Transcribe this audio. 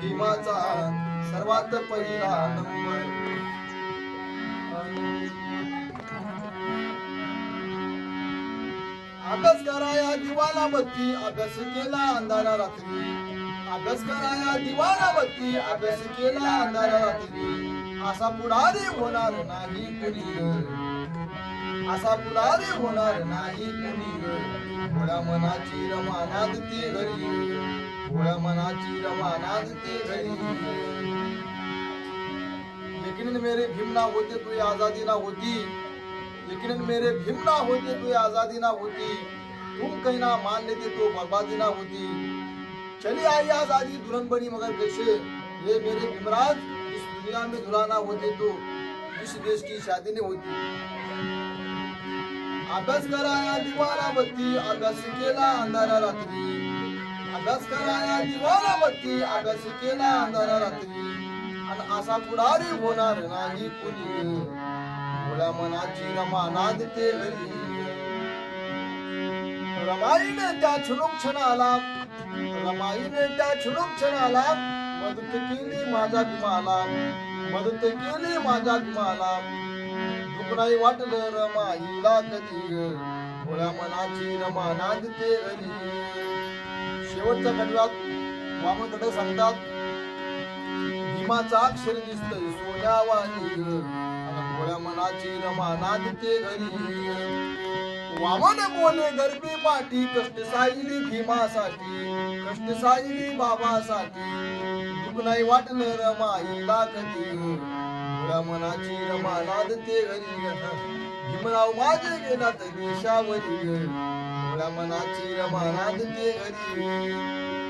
भीमाचा सर्वात पहिला नंबर. अभ्यास कराया दिवाला बत्ती अभ्यास केला अंधारा रात्री. अभ्यास कराया दिवाला बत्ती अभ्यास केला अंधारा रात्री. असा पुढारी होणार नाही कुणी. असा पुढारी होणार नाही कुणी. ग. मनाची रमा ती घरी भोळ्या मनाची रमा नांदते घरी लेकिन मेरे भीमना होते तू आजादी ना होती। लेकिन मेरे भीम ना होते तू आजादी ना होती। तुम कहीं ना मान लेते तो बर्बादी ना होती। चली आई आजादी दुल्हन बनी मगर कैसे? ये मेरे भीमराज इस दुनिया में दुल्हना होते तो इस देश की शादी नहीं होती। अभ्यास कराया दिवाला बत्ती अभ्यास केला अंधारा रात्री। अभ्यास कराया दिवाला बत्ती केला अंधारा रात्री आणि असा पुढारी होणार नाही कुणी. भोळ्या मनाची रमा नांदते घरी. रमाईने त्या क्षणोक क्षणाला रमाईने त्या क्षणोक क्षणाला मदत केली माझ्या भीमाला मदत केली माझ्या भीमाला दुःख नाही वाटलं रमाईला कधी. मुळ्या मनाची रमा नांदते घरी. शेवटच्या कडव्यात वामनकडे सांगतात भीमाचा अक्षर दिसतय सोन्यावाणी ग. मनाची रमा नांदते घरी वामन बोले गरबी पाठी कष्ट साईली भीमासाठी कष्ट साईली बाबासाठी दुःख नाही वाटलं रमाईला कधी ग. थोड्या मनाची रमा नांदते घरी भीमराव माझे गेला तर देशावरी रमणाची भोळ्या मनाची घरी